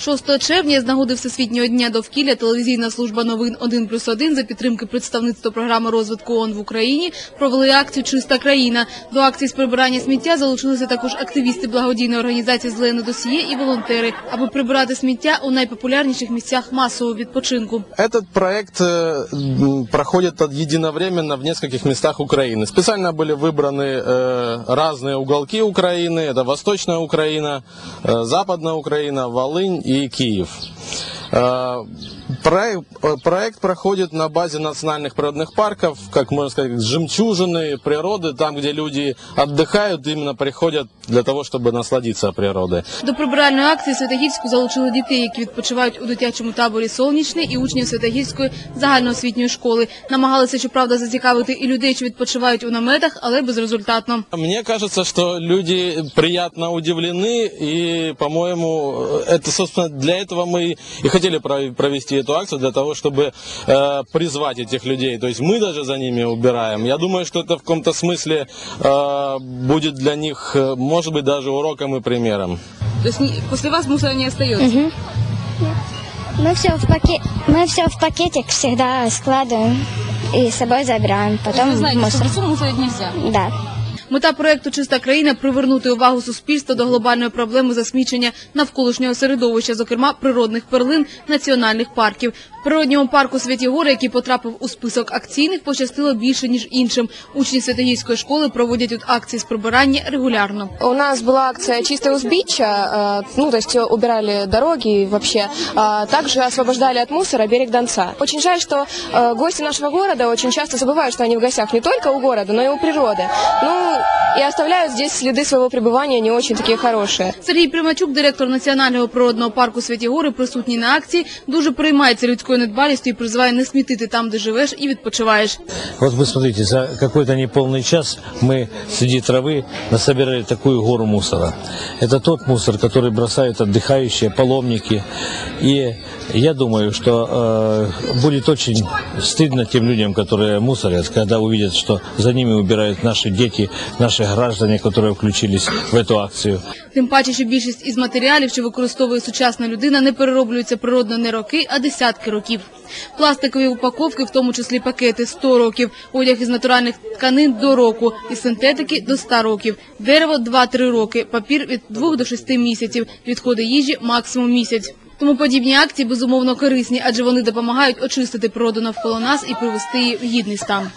6 червня з нагоди Всесвітнього дня довкілля телевізійна служба новин 1 плюс 1 за підтримки представництва програми розвитку ООН в Україні провели акцію Чиста країна. До акції з прибирання сміття залучилися також активісти благодійної організації Зелене досьє і волонтери, аби прибирати сміття у найпопулярніших місцях масового відпочинку. Этот проект э, м, проходит от- единовременно в нескольких местах Украины. Специально были выбраны э, разные уголки Украины. Это Восточная Украина, э, Западная Украина, И Киев. Э, проект, э, проект проходит на базе национальных природных парков, как можно сказать, жемчужины природы, там, где люди отдыхают, именно приходят для того, чтобы насладиться природой. До прибиральної акції Святогірську залучили дітей, які відпочивають у дитячому таборі Сонячний і учнів Святогірської загальноосвітньої школи. Намагалися, щоправда, зацікавити і людей, що відпочивають у наметах, але безрезультатно. Мне кажется, что люди приятно удивлены, и, по-моему, это, собственно, для этого мы и хотели пров- провести эту акцию, для того, чтобы э, призвать этих людей. То есть мы даже за ними убираем. Я думаю, что это в каком-то смысле э, будет для них, э, может быть, даже уроком и примером. Тобто після вас мусора не остається. Мы все в пакет, мы все в пакетик всегда складываем и с собой забираем. Потом в мусор. мусорити не можна. Да. Мета проекту Чиста країна привернути увагу суспільства до глобальної проблеми засмічення навколишнього середовища, зокрема природних перлин національних парків. В природньому парку Святі Гори, який потрапив у список акційних, пощастило більше ніж іншим. Учні Святогірської школи проводять тут акції з прибирання регулярно. У нас была акция «Чистое узбичье», э, ну, то есть убирали дороги вообще, а также освобождали от мусора берег Донца. Очень жаль, что э, гости нашего города очень часто забывают, что они в гостях не только у города, но и у природы. Ну, и оставляют здесь следы своего пребывания не очень такие хорошие. Сергій Примачук, директор Національного природного парку Святі Гори, присутній на акції, дуже переймається людською недбалістю і призиває не смітити там, де живеш і відпочиваєш. Вот вы смотрите, за какой-то неполный час мы среди травы насобирали такую гору мусора. Это тот мусор, который бросают отдыхающие, паломники. И я думаю, что э, будет очень стыдно тем людям, которые мусорят, когда увидят, что за ними убирают наши дети, наши граждане, которые включились в эту акцию. Тим паче, що більшість із матеріалів, що використовує сучасна людина, не перероблюються природно не роки, а десятки років. Пластикові упаковки, в тому числі пакети, 100 років, одяг із натуральних тканин до року, із синтетики до 100 років, дерево 2-3 роки, папір від 2 до 6 місяців, відходи їжі максимум місяць. Тому подібні акції безумовно корисні, адже вони допомагають очистити природу навколо нас і привести її в гідний стан.